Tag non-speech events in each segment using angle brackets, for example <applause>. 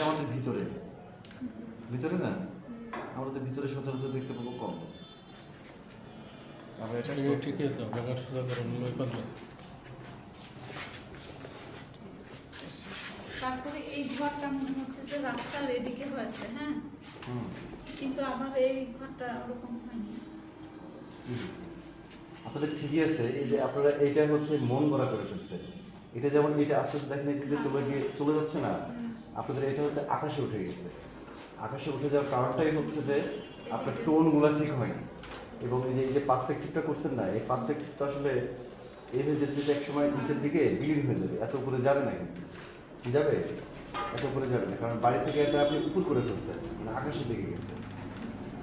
এটা আমাদের ভিতরে। ভিতরে না? আমরা তো ভিতরে সচরাচর দেখতে পাবো কম। আমরা এটা ঠিক আছে, সোজা তারপরে এই ঘরটা মনে হচ্ছে যে রাস্তার এদিকে হয়েছে হ্যাঁ? কিন্তু আমার এই ঘরটা ওরকম হয়নি। আপনাদের ঠিকই আছে এই যে আপনারা এইটা হচ্ছে মন গড়া করে ফেলছে। এটা যেমন এটা আস্তে আস্তে দেখেন চলে গিয়ে চলে যাচ্ছে না? আপনাদের এটা হচ্ছে আকাশে উঠে গেছে। আকাশে উঠে যাওয়ার কারণটাই হচ্ছে যে আপনার টোনগুলো ঠিক হয়নি এবং এই যে এই যে পার্সপেক্টিভটা করছেন না, এই পার্সপেক্টিভটা আসলে এইভাবে যেতে যেতে এক সময় নিচের দিকে বিলীন হয়ে যাবে, এত উপরে যাবে না কিন্তু। যাবে? এত উপরে যাবে না, কারণ বাড়ি থেকে এটা আপনি উপর করে ফেলছেন মানে আকাশের দিকে গেছে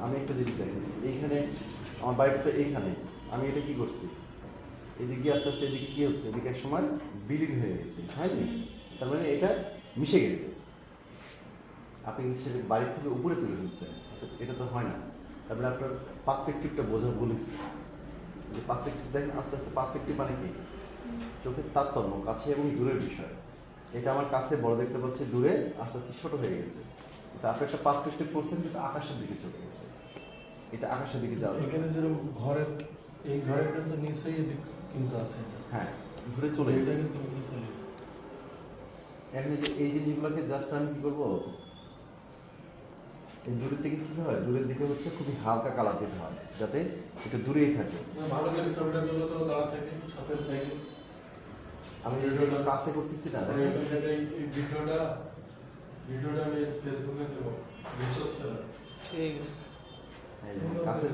আমি একটা জিনিস দেখি এইখানে, আমার বাড়িটা তো এইখানে, আমি এটা কি করছি? এদিকে আস্তে আস্তে এদিকে কি হচ্ছে? এদিকে এক সময় বিলীন হয়ে গেছে, হয়নি? তার মানে এটা মিশে গেছে। আপনি সেটা বাড়ির থেকে উপরে তুলে ফেলছেন এটা- তো হয় না। তারপরে আপনার পার্সপেক্টিভটা বোঝা বলেছি যে পার্সপেক্টিভ দেখেন আস্তে আস্তে পার্সপেক্টিভ মানে কি? চোখের তারতম্য কাছে এবং দূরের বিষয়। এটা আমার কাছে বড় দেখতে পাচ্ছি দূরে আস্তে আস্তে ছোট হয়ে গেছে। কিন্তু আপনি একটা পার্সপেক্টিভ করছেন কিন্তু আকাশের দিকে চলে গেছে। এটা আকাশের দিকে যাওয়া এখানে যেরকম ঘরের এই ঘরের কিন্তু নিচেই কিন্তু আছে। হ্যাঁ ঘুরে চলে গেছে। এখন এই যে এই জিনিসগুলোকে জাস্ট আমি কি করব? দূরের দিকে কি হয়? দূরের দিকে হচ্ছে খুবই হালকা কালার দিতে হয় যাতে এটা দূরেই থাকে। না, ভালো করে ছবিটা তো দাঁড়া থেকে সাথে থেকে আমি কাছে করতেছি না ভিডিওটা ভিডিওটা আমি ফেসবুকে দেবো ঠিক আছে।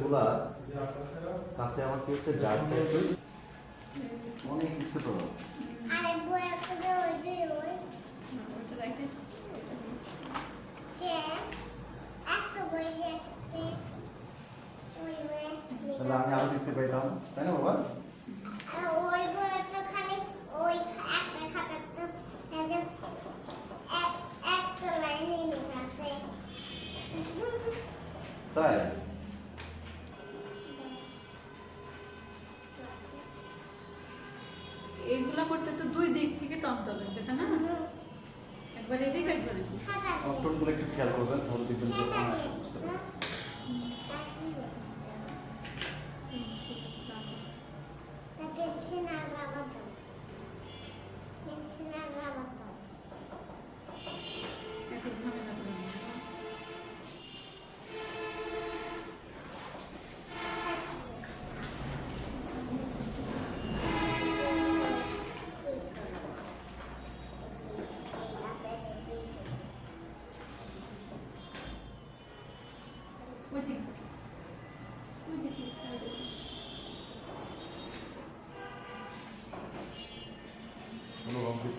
কাছে আমার কি হচ্ছে? ডার্ক অনেক কিছু তো। আরেক তাহলে আমি আরও দেখতে পাইতাম। তাই না বাবা? তাই? করতে তো দুই দিক থেকে টানতে হবে দেখা না? একবার এদিক একবার এদিক। একটু খেয়াল করবেন তাহলে দেখবেন process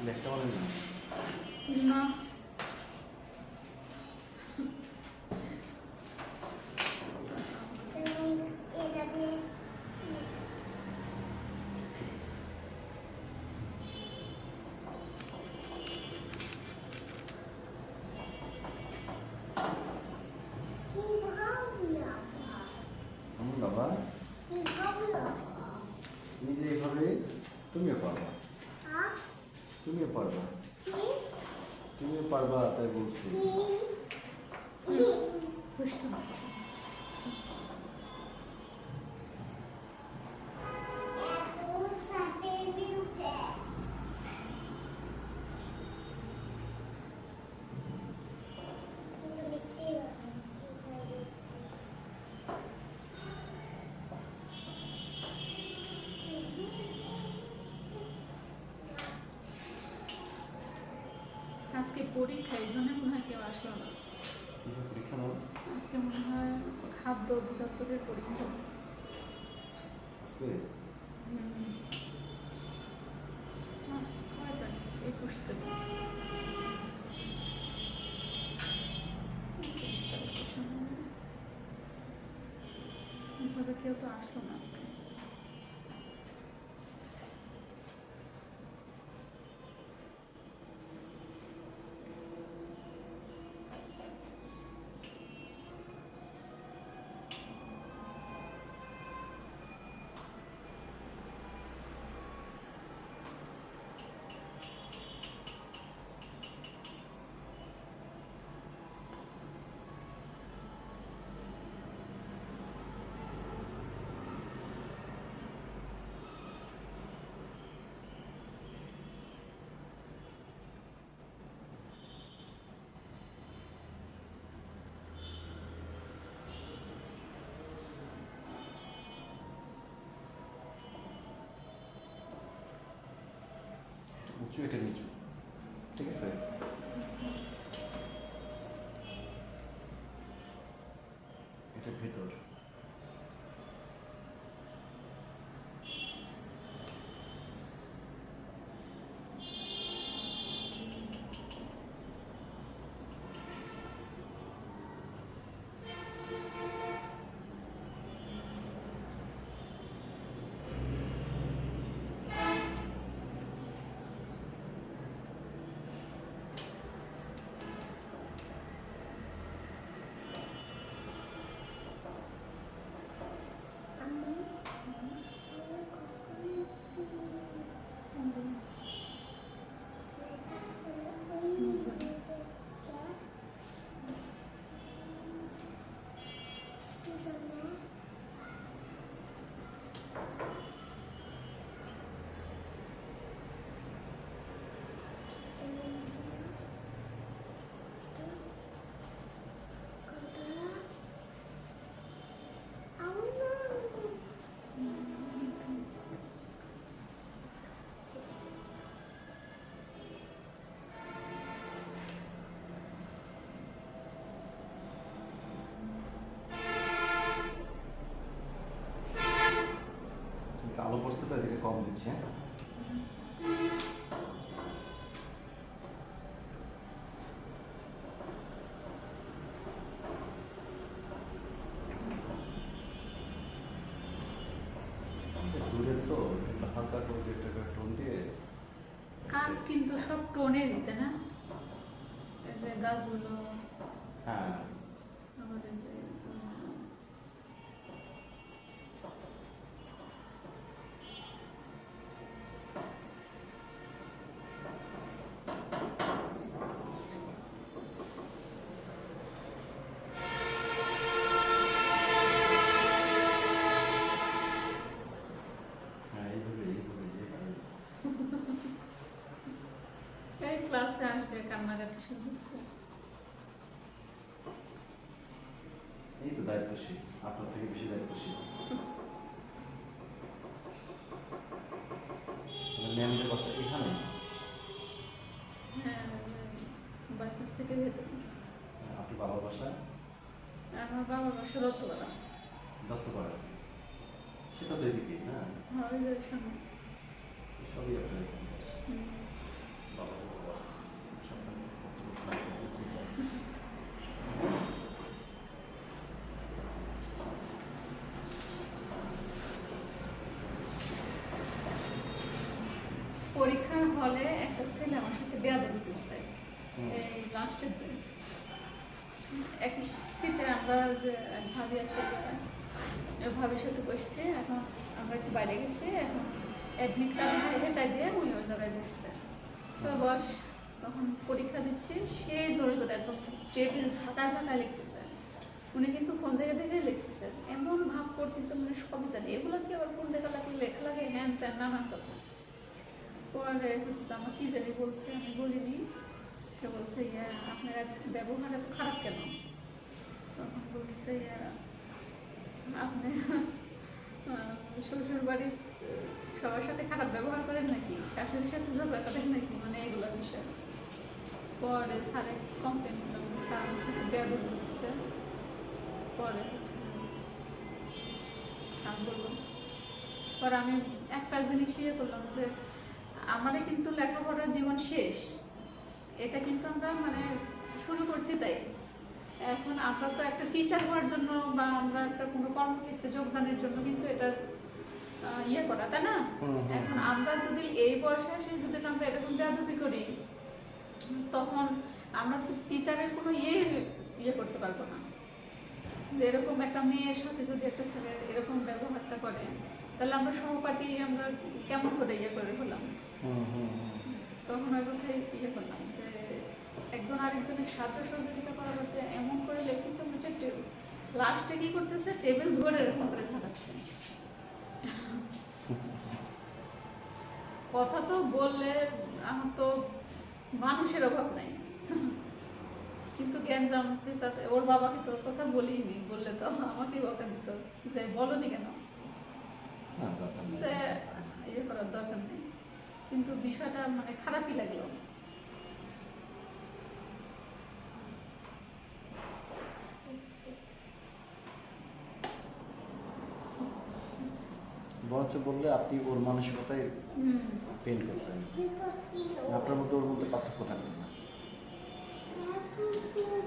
একটা মানে না আজকে পরীক্ষা এই জন্য মনে হয় কেউ আসলো না। পরীক্ষা আজকে মনে হয় খাদ্য অধিদপ্তরের পরীক্ষা আছে। আজকে? একুশ তারিখ। কেউ তো আসলো না আজকে। উঁচু এটা নিচু ঠিক আছে। এটা ভেতর। আলো পড়ছে তো এদিকে কম দিচ্ছে হ্যাঁ দূরের তো একটু হালকা করে দু একটা করে টোন দিয়ে কাজ কিন্তু সব টোনের দিতে না এই যে গাছগুলো হ্যাঁ আবার এই যে উম, হ্যাঁ এইভাবে এইভাবে এইভাবে ক্লাসে আসবে কান্নাকাটি শুরু করছে এই তো দায়িত্বশীল আপনার থেকে বেশি দায়িত্বশীল ম্যামদের বাসা এখানে বাইপাস থেকে ভেতরে আপনার বাবার বাসা আমার বাবার বাসা দত্তপাড়া দত্তপাড়া সেটা তো এদিকে না হ্যাঁ ওই সামনে সবই আপনার এখানে হুম। বাবা বাবা সাবধানে। পরীক্ষার হলে একটা ছেলে আমার সাথে বেয়াদবি করছে হুম। এই লাস্টের দিন এক সিটে আমরা যে ভাবি আছে ভাবির সাথে বসছি, এখন আমরা একটু বাইরে গেছি, এখন অ্যাডমিট কার্ড হেঁটাই দিয়ে উনি ওই জায়গায় বসছে। তো বস, তখন পরীক্ষা দিচ্ছি সেই জোরে জোরে একদম টেবিল ঝাঁকা ঝাঁকা লিখতেছে। উনি কিন্তু ফোন দেখে দেখে লিখতেছে, এমন ভাব করতেছে মানে সবই জানি। এগুলো কি আবার ফোন দেখে লাগলে লেখা লাগে? হ্যান ত্যান, নানান কথা। পরে হচ্ছে আমার কি জানি বলছে, আমি বলিনি। সে বলছে, ইয়া, আপনার ব্যবহার এত খারাপ কেন? তখন আপনি সবার সাথে খারাপ ব্যবহার করেন নাকি? শাশুড়ির সাথে নাকি? মানে এগুলো বিষয়। পরে স্যারে কমপ্লেন ব্যবহার পরে পরে আমি একটা জিনিস ইয়ে করলাম যে আমাদের কিন্তু লেখাপড়ার জীবন শেষ। এটা কিন্তু আমরা মানে শুরু করছি তাই। এখন আমরা তো একটা টিচার হওয়ার জন্য বা আমরা একটা কোনো কর্মক্ষেত্রে যোগদানের জন্য কিন্তু এটা ইয়ে করা তাই না? এখন আমরা যদি এই বয়সে এসে যদি আমরা এরকম বেয়াদবি করি তখন আমরা তো টিচারের কোনো ইয়ে ইয়ে করতে পারব না। যে এরকম একটা মেয়ের সাথে যদি একটা ছেলে এরকম ব্যবহারটা করে তাহলে আমরা সহপাঠী আমরা কেমন করে ইয়ে করে হলাম? তখন ওই কথাই ইয়ে করলাম যে একজন আরেকজনের সাহায্য সহযোগিতা করার করতে এমন করে লিখতেছে হচ্ছে লাস্টে কি করতেছে? টেবিল ধরে এরকম করে ঝাঁকাচ্ছে। কথা তো বললে আমার তো মানুষের অভাব নাই। কিন্তু ওর বাবাকে তোর কথা বলিনি বললে তো আমাকেই বকা দিত। যে বলনি কেন। যে ইয়ে করার দরকার নেই। কিন্তু বিষয়টা মানে খারাপই লাগল। বরঞ্চ বললে আপনি ওর মানসিকতায় হুম পেন করতেন আপনার মধ্যে ওর মধ্যে পার্থক্য থাকতো না। থেকে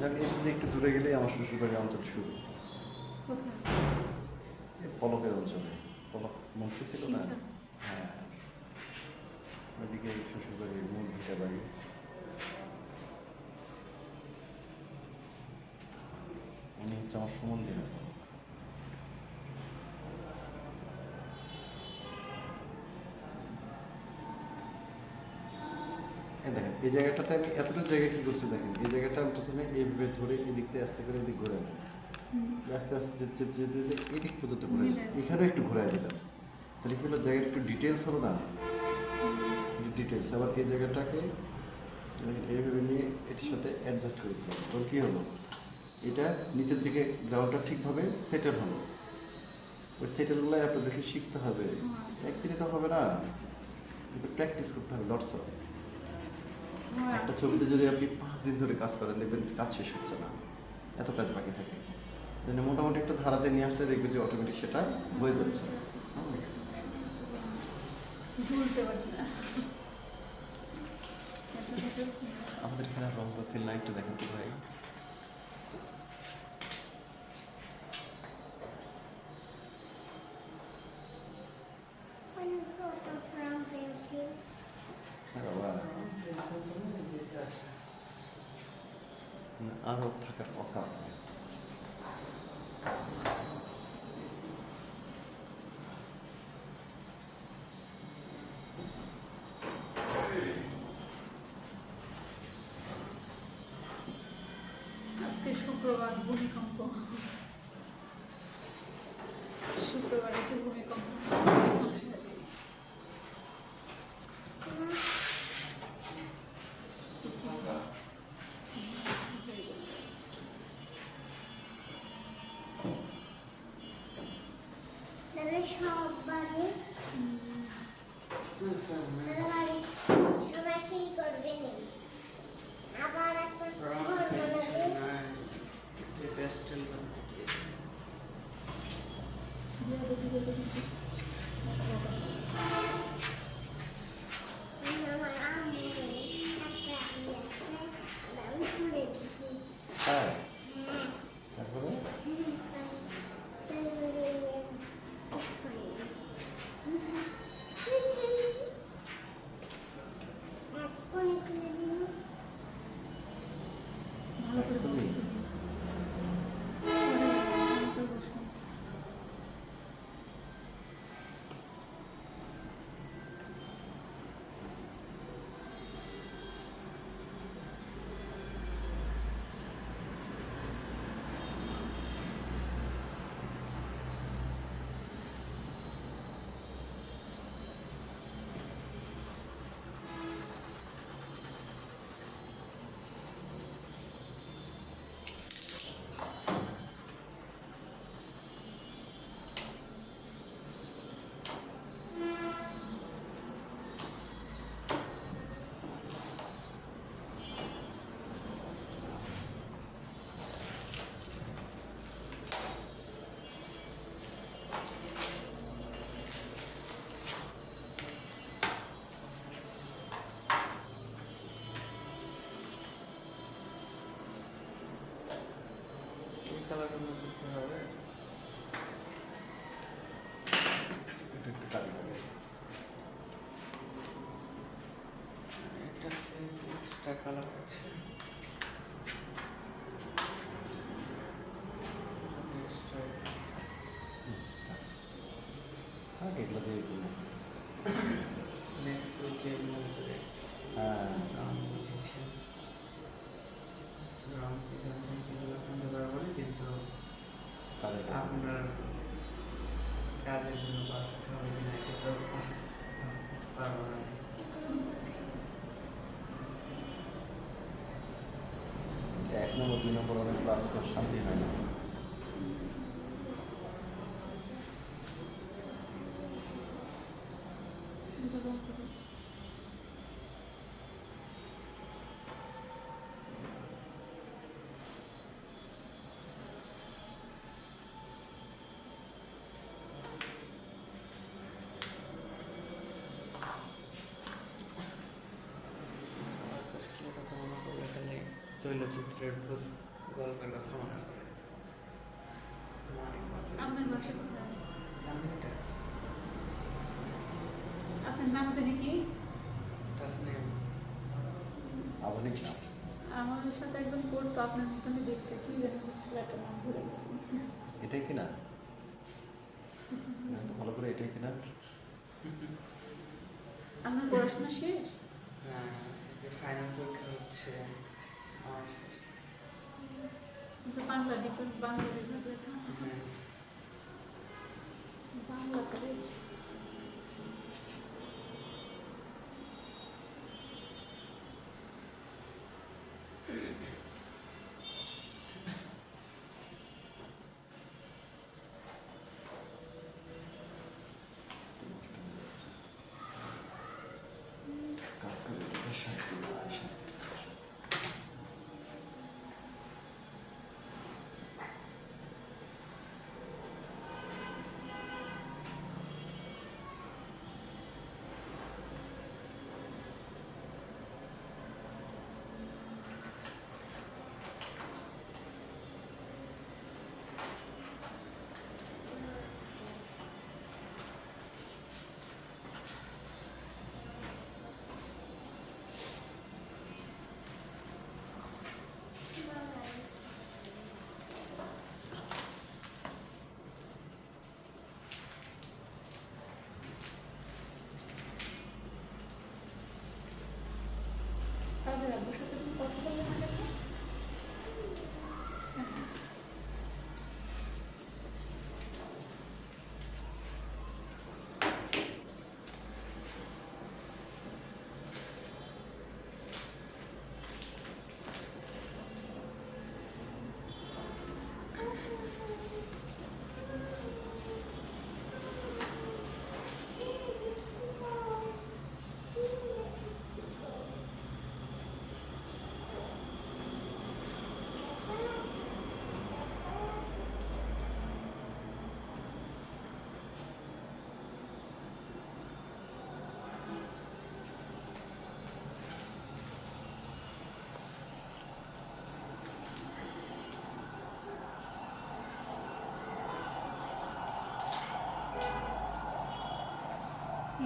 যাক এর মধ্যে একটু দূরে গেলেই আমার শ্বশুরবাড়ির অঞ্চল শুরু। এই পলকের অঞ্চলে। পলক মন্ত্রী ছিল না? হ্যাঁ। ওইদিকে শ্বশুরবাড়ির মূল ভিটা বাড়ি। আমার সম্বন্ধে এই দেখেন এই জায়গাটাতে আমি এতটুকু জায়গা কি করছি দেখেন এই জায়গাটা আমি প্রথমে এইভাবে ধরে এদিক থেকে আস্তে করে এদিক ঘুরে। আস্তে আস্তে যেতে যেতে যেতে যেতে এদিক পর্যন্ত ঘুরে এখানে একটু ঘুরাই দিলাম। তাহলে কি হলো জায়গার একটু ডিটেলস হলো না? ডিটেলস আবার এই জায়গাটাকে এইভাবে নিয়ে এটির সাথে অ্যাডজাস্ট করে দিলাম। তখন কী হলো? এটা নিচের দিকে গ্রাউন্ডটা ঠিকভাবে সেটেল হলো। ওই সেটেলগুলো আপনাদেরকে শিখতে হবে। একদিনে তো হবে না। কিন্তু প্র্যাকটিস করতে হবে লটস অফ। একটা ছবিতে যদি আপনি পাঁচ দিন ধরে কাজ করেন দেখবেন কাজ শেষ হচ্ছে না। এত কাজ বাকি থাকে। তাহলে মোটামুটি একটা ধারাতে নিয়ে আসলে দেখবেন যে অটোমেটিক সেটা হয়ে যাচ্ছে। আমাদের এখানে রং বলছিল না একটু দেখেন তো ভাই। আরও থাকার কথা আছে। আজকে শুক্রবার সব বাড়ি এগুলো দিয়ে করব হ্যাঁ কম্পিটিশন রং থেকে এগুলো কিনতে কিন্তু আপনার কাজের জন্য পারফেক্ট হবে কিনা এটা তো পারব না। এক নম্বর দুই নম্বর অনেক ক্লাস তো শান্তি হয় না। তৈলচিত্রের ভূত গল্পের কথা মনে পড়ে। আপনার বাসা কোথায়? আপনার নাম জানি কি? তাসনিম। আধুনিক না আমার সাথে একজন পড়তো আপনার মতনই দেখতে কি জানি ছেলেটার নাম ভুলে গেছি। এটাই না, <laughs> ভালো করে এটাই কিনা আপনার পড়াশোনা শেষ? হ্যাঁ যে ফাইনাল পরীক্ষা হচ্ছে। আমার যে বাংলা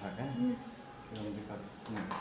থাক মোটামুটি একটু